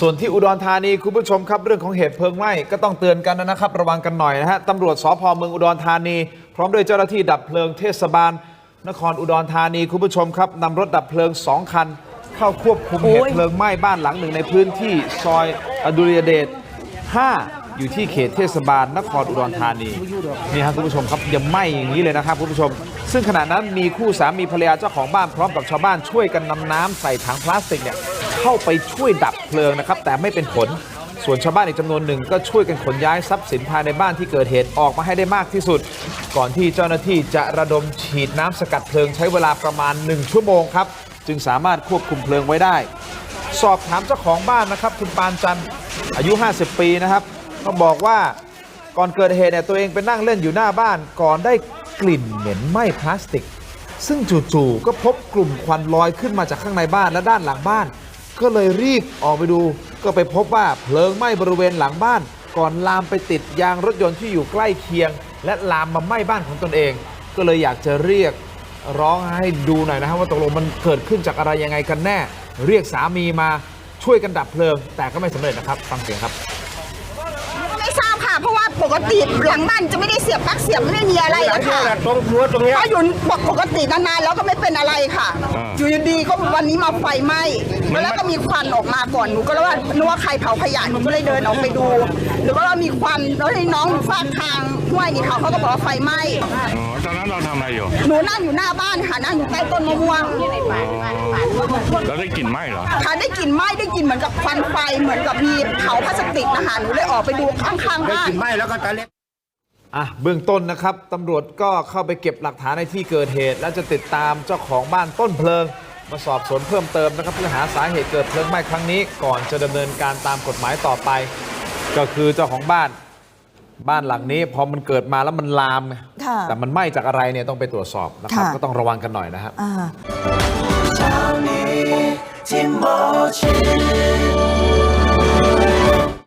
ส่วนที่อุดรธานีคุณผู้ชมครับ เรื่องของเหตุเพลิงไหม้ก็ต้องเตือนกันนะครับ ระวังกันหน่อยนะฮะตำรวจสพเมืองอุดรธานี พร้อมด้วยเจ้าหน้าที่ดับเพลิงเทศบาล นครอุดรธานีคุณผู้ชมครับนำรถดับเพลิงสองคัน เข้าควบคุมเหตุเพลิงไหม้บ้านหลังหนึ่งในพื้นที่ซอยอดุลยเดช5 อยู่ที่เขตเทศบาลนครอุดรธานีนี่ครับคุณผู้ชมครับยังไหม้อย่างนี้เลยนะครับคุณผู้ชม ซึ่งขณะนั้นมีคู่สามีภรรยาเจ้าของบ้านพร้อมกับชาวบ้านช่วยกันนำน้ำใส่ถังพลาสติกเนี่ยเข้าไปช่วยดับเพลิงนะครับ แต่ไม่เป็นผลส่วนชาวบ้านอีกจำนวนหนึ่งก็ช่วยกันขนย้ายทรัพย์สินภายในบ้านที่เกิดเหตุออกมาให้ได้มากที่สุด ก่อนที่เจ้าหน้าที่จะระดมฉีดน้ำสกัดเพลิงใช้เวลาประมาณ 1 ชั่วโมงครับ จึงสามารถควบคุมเพลิงไว้ได้ สอบถามเจ้าของบ้านนะครับ คุณปานจันอายุ 50 ปีนะครับ ก็บอกว่าก่อนเกิดเหตุเนี่ยตัวเองไปนั่งเล่นอยู่หน้าบ้าน ก่อนได้กลิ่นเหม็นไหม้พลาสติก ซึ่งจู่ๆก็พบกลุ่มควันลอยขึ้นมาจากข้างในบ้านและด้านหลังบ้าน ก็เลยรีบออกไปดู ก็ไปพบว่าเพลิงไหม้บริเวณหลังบ้าน ก่อนลามไปติดยางรถยนต์ที่อยู่ใกล้เคียง และลามมาไหม้บ้านของตนเอง ก็เลยอยากจะเรียกร้องให้ดูหน่อยนะครับว่าตกลงมันเกิดขึ้นจากอะไรยังไงกันแน่ เรียกสามีมาช่วยกันดับเพลิง แต่ก็ไม่สำเร็จนะครับ ฟังเสียงครับ ก็ไม่ทราบค่ะ เพราะว่าปก ติหลังบ้านจะไม่ได้เสียบปลั๊กเสียบไม่ได้มีอะไรอะค่ะตรงรั้วตรงเนี้ย ก็อยู่ปกตินานๆแล้วก็ไม่เป็นอะไรค่ะ อ่าอยู่ดีๆก็วันนี้มาไฟไหม้แล้วก็มีควันออกมาก่อนหนูก็เลยว่านึกว่าใครเผาขยะหนูก็เลยเดินออกไปดู หรือว่ามีควันแล้วให้น้องฟาดทางห้วยนี่เขาเขาก็บอกว่าไฟไหม้อ๋อตอนนั้นเราทำอะไรอยู่หนูนั่งอยู่หน้าบ้านค่ะนั่งอยู่ใต้ต้นมะม่วง แล้วได้กลิ่นไหม้เหรอค่ะได้กลิ่นไหม้ได้กลิ่นเหมือนกับควันไฟเหมือนกับมีเผาพลาสติกนะคะหนูเลยออกไปดูข้างๆบ้านไหม้แล้วก็ตะเล็กอะเบื้องต้นนะครับตำรวจก็เข้าไปเก็บหลักฐานในที่เกิดเหตุ และจะติดตามเจ้าของบ้านต้นเพลิง มาสอบสวนเพิ่มเติมนะครับเพื่อหาสาเหตุเกิดเพลิงไหม้ครั้งนี้ ก่อนจะดำเนินการตามกฎหมายต่อไป ก็คือเจ้าของบ้าน บ้านหลังนี้พอมันเกิดมาแล้วมันลามไงค่ะแต่มันไหม้จากอะไรเนี่ยต้องไปตรวจสอบนะครับค่ะ ก็ต้องระวังกันหน่อยนะครับ อ่า เช้านี้ ที่หมอชิด